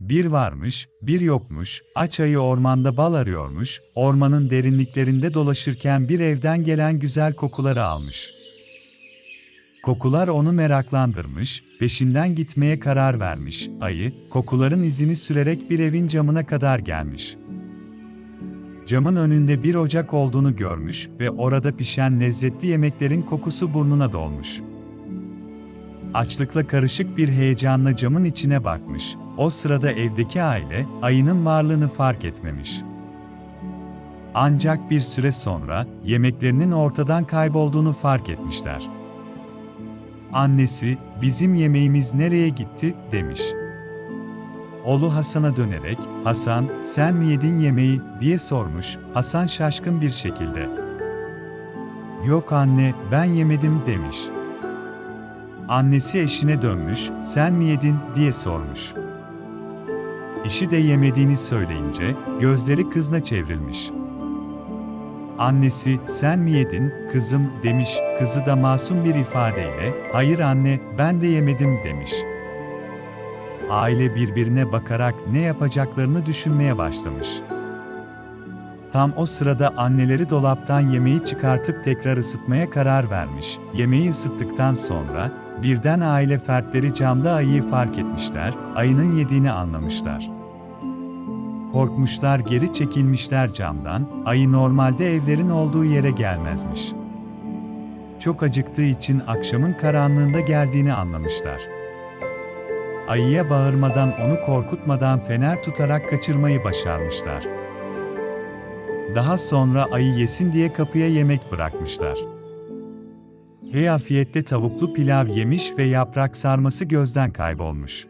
Bir varmış, bir yokmuş, aç ayı ormanda bal arıyormuş, ormanın derinliklerinde dolaşırken bir evden gelen güzel kokuları almış. Kokular onu meraklandırmış, peşinden gitmeye karar vermiş. Ayı, kokuların izini sürerek bir evin camına kadar gelmiş. Camın önünde bir ocak olduğunu görmüş ve orada pişen lezzetli yemeklerin kokusu burnuna dolmuş. Açlıkla karışık bir heyecanla camın içine bakmış. O sırada evdeki aile, ayının varlığını fark etmemiş. Ancak bir süre sonra, yemeklerinin ortadan kaybolduğunu fark etmişler. Annesi, bizim yemeğimiz nereye gitti, demiş. Oğlu Hasan'a dönerek, Hasan, sen mi yedin yemeği, diye sormuş, Hasan şaşkın bir şekilde. Yok anne, ben yemedim, demiş. Annesi eşine dönmüş, sen mi yedin, diye sormuş. Eşi de yemediğini söyleyince, gözleri kızına çevrilmiş. Annesi, sen mi yedin, kızım, demiş, kızı da masum bir ifadeyle, hayır anne, ben de yemedim, demiş. Aile birbirine bakarak ne yapacaklarını düşünmeye başlamış. Tam o sırada anneleri dolaptan yemeği çıkartıp tekrar ısıtmaya karar vermiş. Yemeği ısıttıktan sonra, birden aile fertleri camda ayıyı fark etmişler, ayının yediğini anlamışlar. Korkmuşlar geri çekilmişler camdan, ayı normalde evlerin olduğu yere gelmezmiş. Çok acıktığı için akşamın karanlığında geldiğini anlamışlar. Ayıya bağırmadan onu korkutmadan fener tutarak kaçırmayı başarmışlar. Daha sonra ayı yesin diye kapıya yemek bırakmışlar. Ve afiyette tavuklu pilav yemiş ve yaprak sarması gözden kaybolmuş.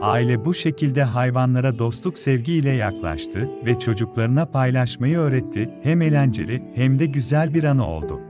Aile bu şekilde hayvanlara dostluk sevgiyle yaklaştı ve çocuklarına paylaşmayı öğretti. Hem eğlenceli hem de güzel bir anı oldu.